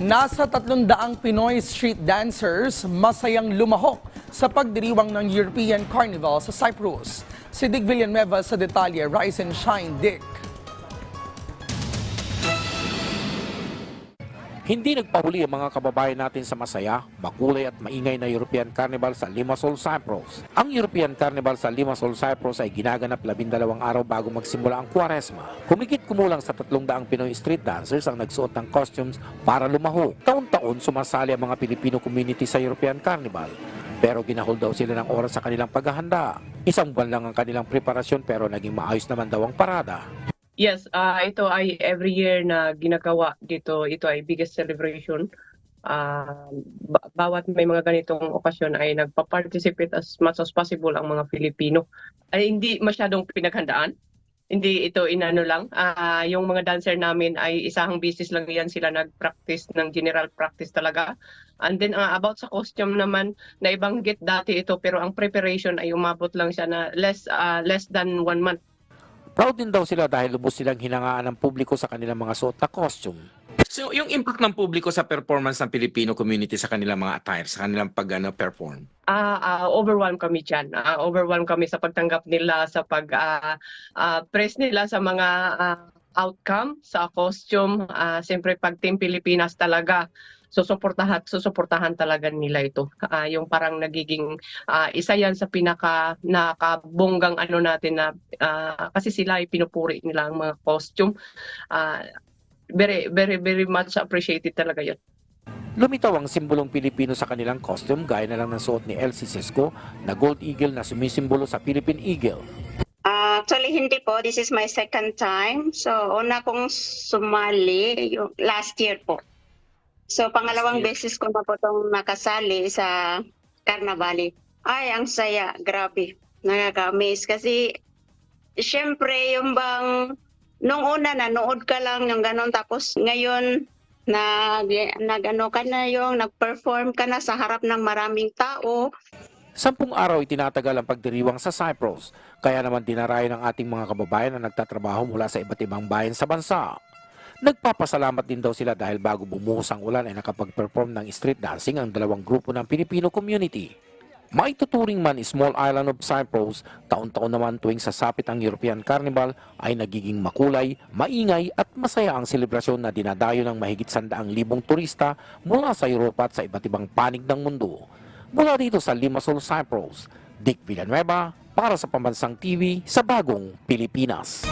Nasa 300 Pinoy street dancers masayang lumahok sa pagdiriwang ng European Carnival sa Cyprus. Si Dick Villanueva sa detalye, Rise and Shine, Dick. Hindi nagpahuli ang mga kababayan natin sa masaya, makulay at maingay na European Carnival sa Limassol, Cyprus. Ang European Carnival sa Limassol, Cyprus ay ginaganap labindalawang araw bago magsimula ang Kwaresma. Humigit kumulang sa 300 Pinoy street dancers ang nagsuot ng costumes para lumaho. Taon-taon sumasali ang mga Filipino community sa European Carnival. Pero ginahol daw sila ng oras sa kanilang paghahanda. Isang buwan lang ang kanilang preparasyon pero naging maayos naman daw ang parada. Yes, ah ito ay every year na ginagawa dito. Ito ay biggest celebration. Ah, ba- bawat may mga ganitong okasyon ay nagpa-participate as much as possible ang mga Filipino. Ay hindi masyadong pinaghandaan. Hindi ito inano lang. Ah, yung mga dancer namin ay isang business lang yan sila nag-practice ng general practice talaga. And then ah, about sa costume naman, naibanggit dati ito pero ang preparation ay umabot lang siya na less ah, less than one month. Proud din daw sila dahil lubos silang hinangaan ng publiko sa kanilang mga suot na costume. So, yung impact ng publiko sa performance ng Filipino community sa kanilang mga attire, sa kanilang pag ano, perform. Ah, ah, overwhelmed kami diyan. Ah, overwhelmed kami sa pagtanggap nila sa pag ah, ah, press nila sa mga ah, outcome sa costume. Ah, Siyempre pag Team Pilipinas talaga susuportahan susuportahan talaga nila ito. Ah, yung parang nagiging ah, isa yan sa pinaka nakabonggang ano natin na ah, kasi sila ay pinupuri nila ang mga costume. Ah, very very very much appreciated talaga yun. Lumitaw ang simbolong Pilipino sa kanilang costume gaya na lang ng suot ni Elsie Cisco na gold eagle na sumisimbolo sa Philippine Eagle. Actually, hindi po. This is my second time. So, una kong sumali yung last year po. So, pangalawang beses ko na po itong nakasali sa Carnavali. Ay, ang saya. Grabe. Nakaka-amaze. Kasi, syempre, yung bang, nung una, nanood ka lang yung ganon. Tapos, ngayon, nag, nag ano ka na yung, nag-perform ka na sa harap ng maraming tao. Sampung araw itinatagal ang pagdiriwang sa Cyprus, kaya naman dinarayo ng ating mga kababayan na nagtatrabaho mula sa iba't ibang bayan sa bansa. Nagpapasalamat din daw sila dahil bago bumuhos ang ulan ay nakapag-perform ng street dancing ang dalawang grupo ng Filipino community. Maituturing man small island of Cyprus, taon-taon naman tuwing sasapit ang European Carnival ay nagiging makulay, maingay at masaya ang selebrasyon na dinadayo ng mahigit sandaang libong turista mula sa Europa at sa iba't ibang panig ng mundo. Mula dito sa Limassol, Cyprus, Dick Villanueva para sa Pambansang TV sa Bagong Pilipinas.